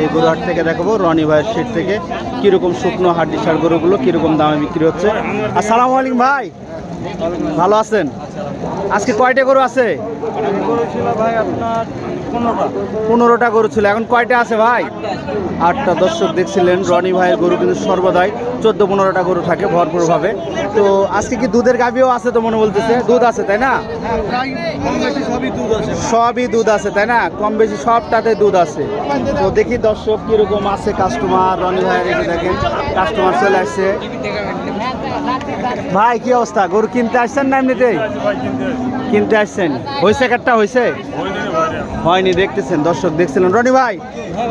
এই থেকে দেখাবো, রনি ভাইয়ের সিট থেকে কীরকম শুকনো হাড্ডি সার গরুগুলো, কীরকম দামে বিক্রি হচ্ছে। আসসালাম আলাইকুম ভাই। ভালো আছেন? আজকে কয়টা গরু আছে? পনেরোটা। গরু ছিল। এখন কয়টা আছে ভাই? আটটা দর্শক দেখছিলেন, রনি ভাইয়ের গরু কিন্তু সর্বদাই চোদ্দ পনেরোটা গরু থাকে ভরপুরভাবে। তো আজকে কি দুধের গাভিও আছে তো মনে বলতেছে? দুধ আছে, তাই না? সবই দুধ আছে, তাই না? কম বেশি সবটাতে দুধ আছে। তো দেখি দর্শক কীরকম আছে কাস্টমার রনি ভাইয়ের যে দেখেন কাস্টমার চলে আসছে। ভাই, কি অবস্থা? গরু কিনতে আসছেন না এমনিতেই? কিনতে আসছেন। হয়েছে কাটটা হয়েছে হয়নি দেখতেছেন দর্শক দেখছিলেন। রনি ভাই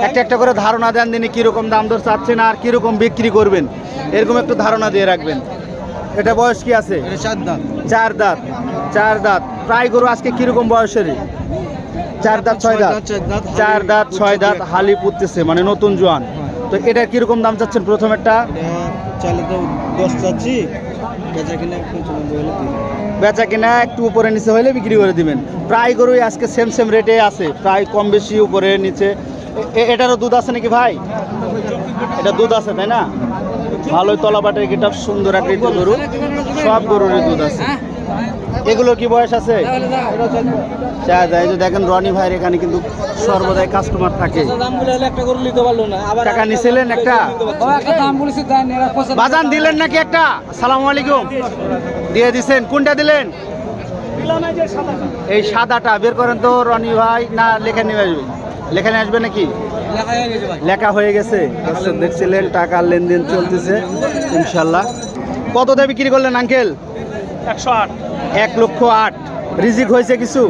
একটা একটা করে ধারণা দেন দিনে কীরকম দাম দর চাচ্ছেন আর কীরকম বিক্রি করবেন। এরকম একটু ধারণা দিয়ে রাখবেন। এটা বয়স কি আছে? চার দাঁত। চার দাঁত প্রায় গরু আজকে কীরকম বয়সের চার দাঁত ছয় দাঁত। চার দাঁত ছয় দাঁত হালি পুততেছে মানে নতুন জোয়ান। তো এটা কীরকম দাম চাচ্ছেন চালে তো দশ চাচ্ছি। বেচা কিনা একটু উপরে নিচে হইলে বিক্রি করে দিবেন। প্রায় গরুই আজকে সেম সেম রেটে আছে, প্রায় কম বেশি উপরে, নিচে। এটারও দুধ আছে নাকি ভাই? এটা দুধ আছে, তাই না? ভালোই তলাবাটের গেটা সুন্দর একটা গরু। সব গরুরই দুধ আছে। এগুলো কি বয়স আছে? চার এই যে দেখেন রনি ভাইয়ের এখানে কিন্তু সর্বদাই কাস্টমার থাকে। আবার টাকা নিছিলেন একটা? ও একটা দাম বলেছি দেন এরা পয়সা বাজান দিলেন নাকি একটা? সালামু আলাইকুম। দিয়ে দিছেন। কোনটা দিলেন? এই সাদাটা বের করেন তো রনি ভাই। না লেখা নিয়ে আসবে। লেখা নিয়ে আসবে নাকি? লেখা হয়ে গেছে দেখছিলেন টাকার লেনদেন চলতেছে ইনশাল্লাহ। কত দিয়ে বিক্রি করলেন আঙ্কেল? একশো আট। এক লক্ষ আট। রিজিক হয়েছে কিছু?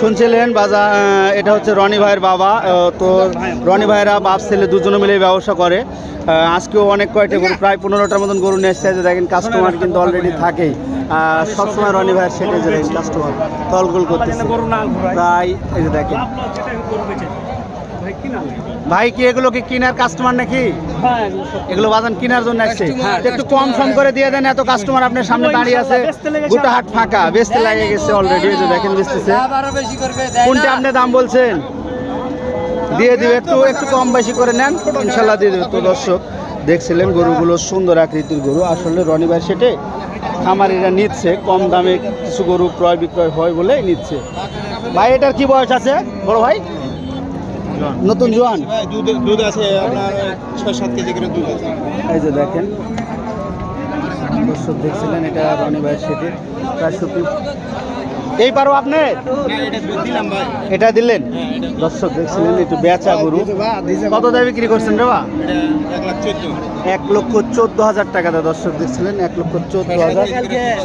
শুনছিলেন বাজা এটা হচ্ছে রনি ভাইয়ের বাবা। তো রনি ভাইয়েরা বাপ ছেলে দুজনে মিলে ব্যবসা করে। আজকেও অনেক কয়টা গরু প্রায় পনেরোটার মতন গরু নিয়ে এসেছে। দেখেন কাস্টমার কিন্তু অলরেডি থাকেই। সবসময় রনি ভাইয়ের সেটে যে কাস্টমার তলগোল করতেছে। প্রায় এই যে দেখেন। ভাই কি এগুলো কি কেনার কাস্টমার নাকি? এগুলো বাজান কেনার জন্য আসছে। একটু কম সম করে দিয়ে দেন এত কাস্টমার আপনার সামনে দাঁড়িয়ে আছে। গোটা হাট ফাঁকা বেচতে লাগে গেছে অলরেডি দেখেন বেচতেছে কোনটা আপনি দাম বলছেন? দিয়ে দিবে একটু একটু কম বেশি করে নেন। ইনশাল্লাহ দিয়ে দেবে। তো দর্শক দেখছিলেন গরুগুলো সুন্দর আকৃতির গরু। আসলে রনিবার সেটে খামারিরা নিচ্ছে কম দামে কিছু গরু ক্রয় বিক্রয় হয় বলে নিচ্ছে। ভাই এটার কি বয়স আছে বড় ভাই? নতুন জোয়ান? দুধ দুধ আছে আপনার ছয় সাত কেজি করে দুধ আছে। এই যে দেখেন দর্শক দেখছিলেন এটা রনি ভাইয়ের সেটে প্রায় শুক্র এই পারো আপনি? এটা দিলাম ভাই। এটা দিলেন? দর্শক দেখছিলেন একটু বেচা গরু। কত দামে বিক্রি করছেন রে বা এক এক লক্ষ চোদ্দ হাজার টাকাতে দর্শক দেখছিলেন এক লক্ষ চোদ্দ হাজার।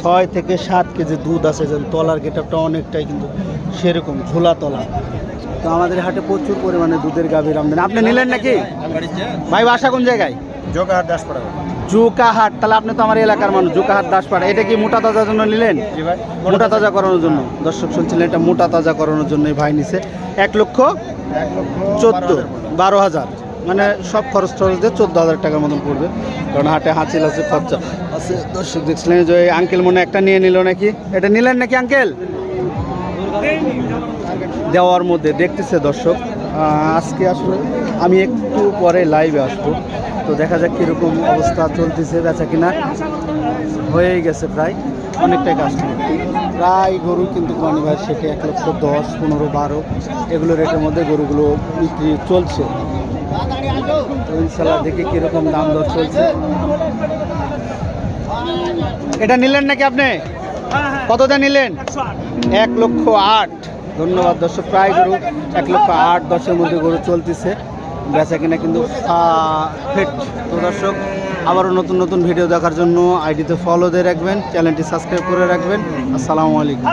ছয় থেকে সাত কেজি দুধ আছে যেন তলার গেটআপটা অনেকটাই কিন্তু সেরকম ঝোলা তলা তো আমাদের হাটে প্রচুর পরিমাণে দুধের গাভীর আমদানি আপনি নিলেন নাকি? ভাই বাসা কোন জায়গায়? জোগাহাট দাসপাড়া। জুকাহাট তাহলে আপনি তো আমার এলাকার মানুষ জুকাহাট দাসপাড়া। এটা কি মোটা তাজার জন্য নিলেন? মোটা তাজা। করানোর জন্য। দর্শক শুনছিলেন এটা মোটা তাজা করানোর জন্য ভাই নিছে। এক লক্ষ চোদ্দ বারো হাজার। মানে সব খরচ টরচ দিয়ে চোদ্দ হাজার টাকার মতন পড়বে। কারণ হাটে হাঁচিল আছে খরচা আছে। দর্শক দেখছিলেন যে ওই আঙ্কেল মনে একটা নিয়ে নিল নাকি? এটা নিলেন নাকি আঙ্কেল? দেওয়ার মধ্যে দেখতেছে দর্শক। আজকে আসলে আমি একটু পরে লাইভে আসব। তো দেখা যাক কীরকম অবস্থা চলতেছে বেচা কিনা হয়েই গেছে প্রায় অনেকটাই কাস্টমার প্রায় গরু কিন্তু কোরবানি ভাই সেটে এক লক্ষ দশ পনেরো বারো এগুলো রেটের মধ্যে গরুগুলো বিক্রি চলছে। ইনশাল্লাহ দেখি কীরকম দাম দর চলছে। এটা নিলেন নাকি আপনি? কতটা নিলেন? এক লক্ষ আট। ধন্যবাদ। দর্শক, প্রায় গরু এক লক্ষ আট দশের মধ্যে গরু চলতেছে। বেচা কিনা কিন্তু তো দর্শক, আবারও নতুন নতুন ভিডিও দেখার জন্য আইডিতে ফলো দিয়ে রাখবেন চ্যানেলটি সাবস্ক্রাইব করে রাখবেন। আসসালামু আলাইকুম।